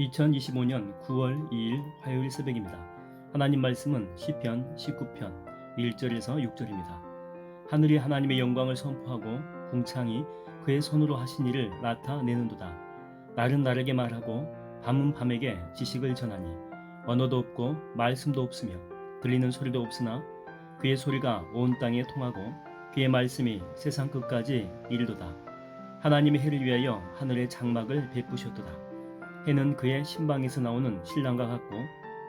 2025년 9월 2일 화요일 새벽입니다. 하나님 말씀은 시편 19편 1절에서 6절입니다. 하늘이 하나님의 영광을 선포하고 궁창이 그의 손으로 하신 일을 나타내는도다. 날은 날에게 말하고 밤은 밤에게 지식을 전하니 언어도 없고 말씀도 없으며 들리는 소리도 없으나 그의 소리가 온 땅에 통하고 그의 말씀이 세상 끝까지 이르도다. 하나님의 해를 위하여 하늘의 장막을 베푸셨도다. 해는 그의 신방에서 나오는 신랑과 같고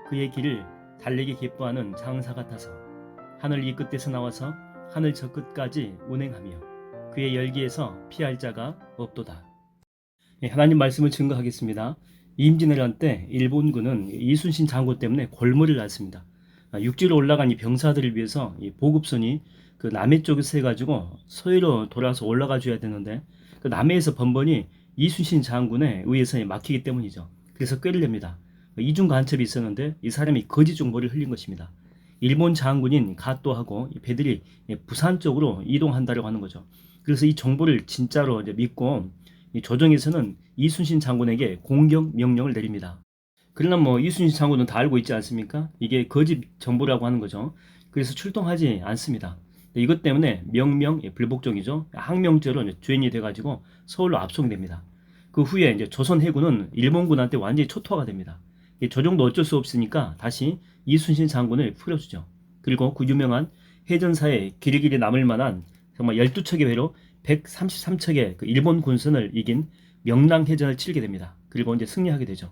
그의 길을 달리기 기뻐하는 장사 같아서 하늘 이 끝에서 나와서 하늘 저 끝까지 운행하며 그의 열기에서 피할 자가 없도다. 예, 하나님 말씀을 증거하겠습니다. 임진왜란 때 일본군은 이순신 장군 때문에 골머리를 놨습니다. 아, 육지로 올라간 이 병사들을 위해서 이 보급선이 그 남해 쪽에서 해가지고 서해로 돌아서 올라가 줘야 되는데 그 남해에서 번번이 이순신 장군에 의해서 막히기 때문이죠. 그래서 꾀를 냅니다. 이중 간첩이 있었는데 이 사람이 거짓 정보를 흘린 것입니다. 일본 장군인 가또하고 이 배들이 부산 쪽으로 이동한다고 하는 거죠. 그래서 이 정보를 진짜로 믿고 이 조정에서는 이순신 장군에게 공격 명령을 내립니다. 그러나 뭐 이순신 장군은 다 알고 있지 않습니까? 이게 거짓 정보라고 하는 거죠. 그래서 출동하지 않습니다. 이것 때문에 명명 예, 불복종이죠. 항명죄로 주인이 돼가지고 서울로 압송이 됩니다. 그 후에 이제 조선 해군은 일본군한테 완전히 초토화가 됩니다. 이 조정도 어쩔 수 없으니까 다시 이순신 장군을 풀어주죠. 그리고 그 유명한 해전사에 길이길이 남을 만한 정말 12척의 배로 133척의 그 일본 군선을 이긴 명랑해전을 치르게 됩니다. 그리고 이제 승리하게 되죠.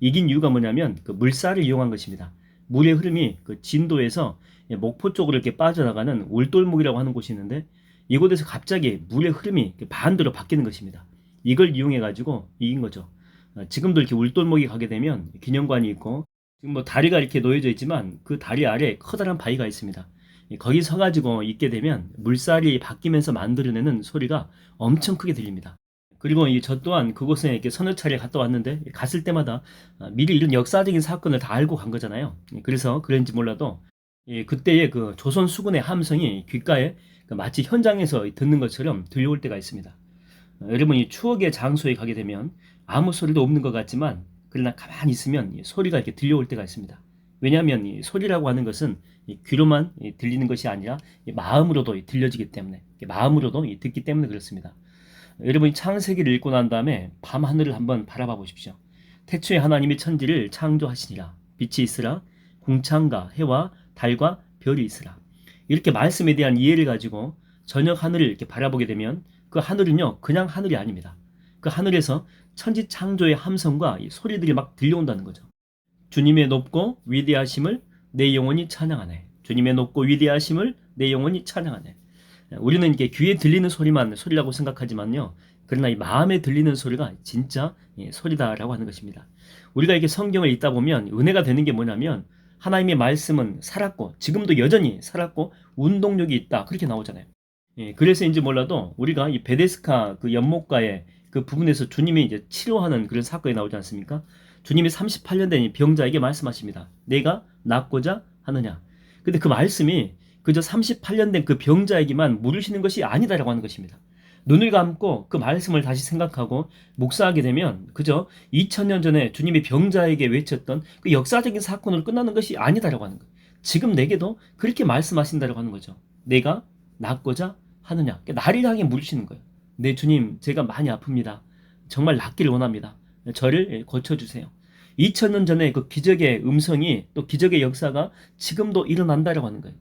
이긴 이유가 뭐냐면 그 물살을 이용한 것입니다. 물의 흐름이 그 진도에서 목포 쪽으로 이렇게 빠져나가는 울돌목이라고 하는 곳이 있는데 이곳에서 갑자기 물의 흐름이 반대로 바뀌는 것입니다. 이걸 이용해 가지고 이긴 거죠. 어, 지금도 이렇게 울돌목이 가게 되면 기념관이 있고 지금 뭐 다리가 이렇게 놓여져 있지만 그 다리 아래 커다란 바위가 있습니다. 거기 서가지고 있게 되면 물살이 바뀌면서 만들어내는 소리가 엄청 크게 들립니다. 그리고 이 저 또한 그곳에 이렇게 서너 차례 갔다 왔는데 갔을 때마다 어, 미리 이런 역사적인 사건을 다 알고 간 거잖아요. 그래서 그런지 몰라도 예, 그때의 그 조선 수군의 함성이 귓가에 그 마치 현장에서 듣는 것처럼 들려올 때가 있습니다. 어, 여러분 이 추억의 장소에 가게 되면 아무 소리도 없는 것 같지만 그러나 가만히 있으면 이 소리가 이렇게 들려올 때가 있습니다. 왜냐하면 이 소리라고 하는 것은 이 귀로만 이 들리는 것이 아니라 이 마음으로도 이 들려지기 때문에 이 마음으로도 이 듣기 때문에 그렇습니다. 여러분이 창세기를 읽고 난 다음에 밤 하늘을 한번 바라봐 보십시오. 태초에 하나님이 천지를 창조하시니라 빛이 있으라 궁창과 해와 달과 별이 있으라 이렇게 말씀에 대한 이해를 가지고 저녁 하늘을 이렇게 바라보게 되면 그 하늘은요 그냥 하늘이 아닙니다. 그 하늘에서 천지 창조의 함성과 소리들이 막 들려온다는 거죠. 주님의 높고 위대하심을 내 영혼이 찬양하네. 주님의 높고 위대하심을 내 영혼이 찬양하네. 우리는 이게 귀에 들리는 소리만 소리라고 생각하지만요. 그러나 이 마음에 들리는 소리가 진짜 소리다라고 하는 것입니다. 우리가 이렇게 성경을 읽다 보면 은혜가 되는 게 뭐냐면 하나님의 말씀은 살았고 지금도 여전히 살았고 운동력이 있다 그렇게 나오잖아요. 예, 그래서인지 몰라도 우리가 이 베데스카 그 연못가의 그 부분에서 주님이 이제 치료하는 그런 사건이 나오지 않습니까? 주님이 38년 된 병자에게 말씀하십니다. 내가 낫고자 하느냐. 근데 그 말씀이 그저 38년 된 그 병자에게만 물으시는 것이 아니다라고 하는 것입니다. 눈을 감고 그 말씀을 다시 생각하고 묵상하게 되면 그저 2000년 전에 주님이 병자에게 외쳤던 그 역사적인 사건으로 끝나는 것이 아니다라고 하는 거예요. 지금 내게도 그렇게 말씀하신다라고 하는 거죠. 내가 낫고자 하느냐. 그러니까 나를 향해 물으시는 거예요. 네 주님 제가 많이 아픕니다. 정말 낫기를 원합니다. 저를 고쳐주세요. 2000년 전에 그 기적의 음성이 또 기적의 역사가 지금도 일어난다라고 하는 거예요.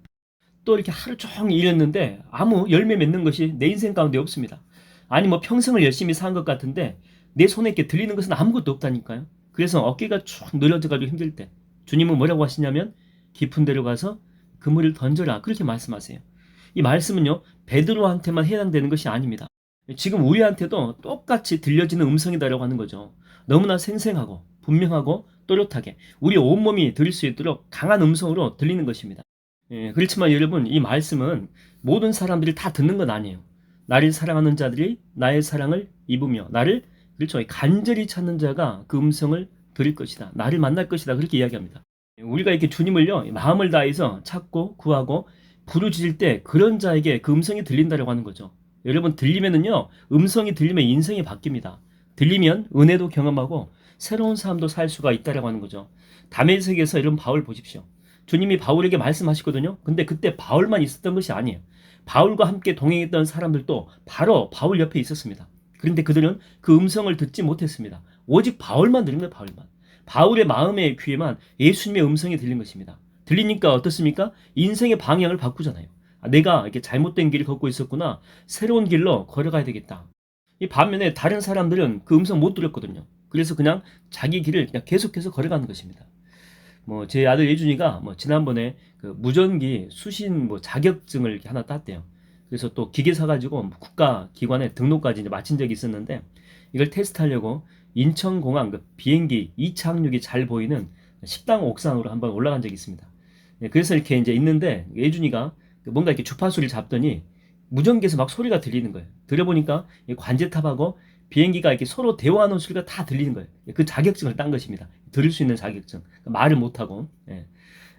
또 이렇게 하루 종일 일했는데 아무 열매 맺는 것이 내 인생 가운데 없습니다. 아니 뭐 평생을 열심히 산 것 같은데 내 손에 이렇게 들리는 것은 아무것도 없다니까요. 그래서 어깨가 쭉 늘어져가지고 힘들 때 주님은 뭐라고 하시냐면 깊은 데로 가서 그물을 던져라 그렇게 말씀하세요. 이 말씀은요 베드로한테만 해당되는 것이 아닙니다. 지금 우리한테도 똑같이 들려지는 음성이다라고 하는 거죠. 너무나 생생하고 분명하고 또렷하게 우리 온몸이 들을 수 있도록 강한 음성으로 들리는 것입니다. 예, 그렇지만 여러분 이 말씀은 모든 사람들이 다 듣는 건 아니에요. 나를 사랑하는 자들이 나의 사랑을 입으며 나를 그렇죠 간절히 찾는 자가 그 음성을 들을 것이다. 나를 만날 것이다. 그렇게 이야기합니다. 우리가 이렇게 주님을요 마음을 다해서 찾고 구하고 부르짖을 때 그런 자에게 그 음성이 들린다라고 하는 거죠. 여러분 들리면은요 음성이 들리면 인생이 바뀝니다. 들리면 은혜도 경험하고 새로운 삶도 살 수가 있다라고 하는 거죠. 담에색에서 이런 바울 보십시오. 주님이 바울에게 말씀하시거든요. 근데 그때 바울만 있었던 것이 아니에요. 바울과 함께 동행했던 사람들도 바로 바울 옆에 있었습니다. 그런데 그들은 그 음성을 듣지 못했습니다. 오직 바울만 들은 거예요, 바울만. 바울의 마음의 귀에만 예수님의 음성이 들린 것입니다. 들리니까 어떻습니까? 인생의 방향을 바꾸잖아요. 아, 내가 이렇게 잘못된 길을 걷고 있었구나. 새로운 길로 걸어가야 되겠다. 이 반면에 다른 사람들은 그 음성 못 들었거든요. 그래서 그냥 자기 길을 그냥 계속해서 걸어가는 것입니다. 뭐 제 아들 예준이가 뭐 지난번에 그 무전기 수신 뭐 자격증을 하나 땄대요. 그래서 또 기계 사가지고 뭐 국가 기관에 등록까지 이제 마친 적이 있었는데 이걸 테스트하려고 인천공항 그 비행기 이착륙이 잘 보이는 식당 옥상으로 한번 올라간 적이 있습니다. 네, 그래서 이렇게 이제 있는데 예준이가 뭔가 이렇게 주파수를 잡더니 무전기에서 막 소리가 들리는 거예요. 들어보니까 이 관제탑하고 비행기가 이렇게 서로 대화하는 소리가 다 들리는 거예요. 그 자격증을 딴 것입니다. 들을 수 있는 자격증. 말을 못하고. 예.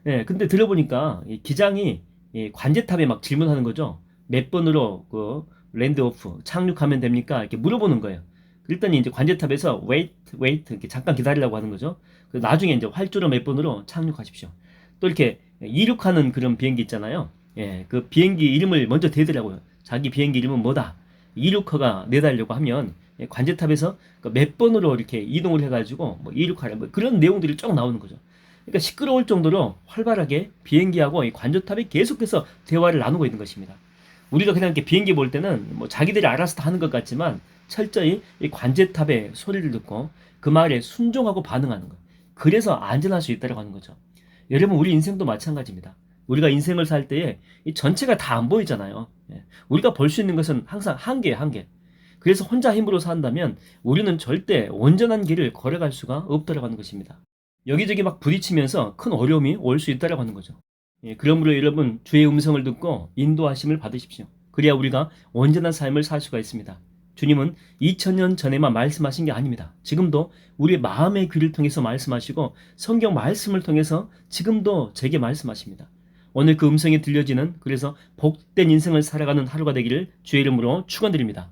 예, 근데 들어보니까 이 기장이 이 관제탑에 막 질문하는 거죠. 몇 번으로 그 랜드 오프 착륙하면 됩니까? 이렇게 물어보는 거예요. 그랬더니 이제 관제탑에서 wait, wait 이렇게 잠깐 기다리라고 하는 거죠. 그 나중에 이제 활주로 몇 번으로 착륙하십시오. 또 이렇게 이륙하는 그런 비행기 있잖아요. 예, 그 비행기 이름을 먼저 대더라고요. 자기 비행기 이름은 뭐다. 이륙허가 내달려고 하면 예, 관제탑에서 그몇 번으로 이렇게 이동을 해가지고 뭐 이륙하라 뭐 그런 내용들이 쭉 나오는 거죠. 그러니까 시끄러울 정도로 활발하게 비행기하고 이 관제탑이 계속해서 대화를 나누고 있는 것입니다. 우리가 그냥 이렇게 비행기 볼 때는 뭐 자기들이 알아서 다 하는 것 같지만 철저히 이 관제탑의 소리를 듣고 그 말에 순종하고 반응하는 것. 그래서 안전할 수 있다고 하는 거죠. 여러분 우리 인생도 마찬가지입니다. 우리가 인생을 살 때에 이 전체가 다 안 보이잖아요. 예. 우리가 볼 수 있는 것은 항상 한계, 한계. 그래서 혼자 힘으로 산다면 우리는 절대 온전한 길을 걸어갈 수가 없다라고 하는 것입니다. 여기저기 막 부딪히면서 큰 어려움이 올 수 있다라고 하는 거죠. 예, 그러므로 여러분 주의 음성을 듣고 인도하심을 받으십시오. 그래야 우리가 온전한 삶을 살 수가 있습니다. 주님은 2000년 전에만 말씀하신 게 아닙니다. 지금도 우리의 마음의 귀를 통해서 말씀하시고 성경 말씀을 통해서 지금도 제게 말씀하십니다. 오늘 그 음성이 들려지는 그래서 복된 인생을 살아가는 하루가 되기를 주의 이름으로 축원드립니다.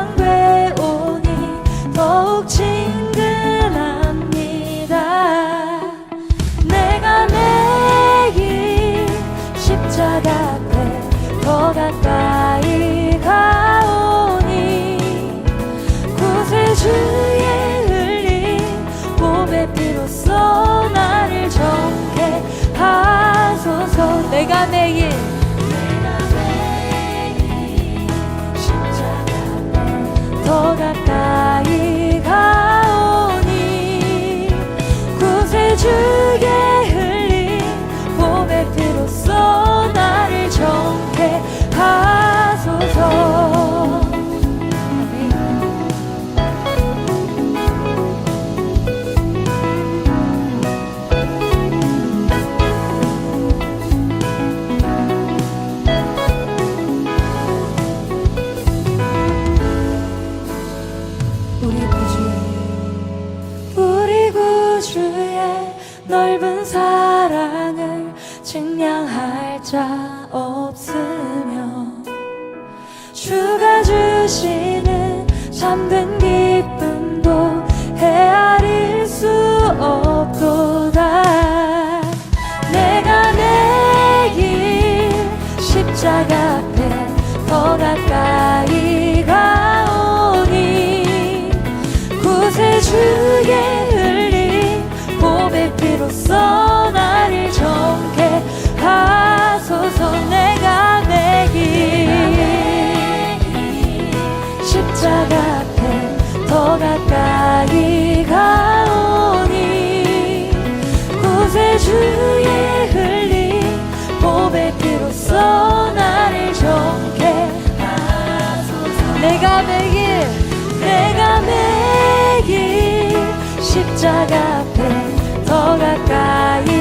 항상 배우니 더욱 친 구주의 넓은 사랑을 증량할 자 없으며 주가 주시는 참된 기쁨도 헤아릴 수 없도다. 내가 내 길 십자가 앞에 더 가까이 가오니 구세주 가까이 가 오니 구세주의 흘린 피로써 나를 정케 하소서. 내가 매길 내가 매길 십자가 앞에 더 가까이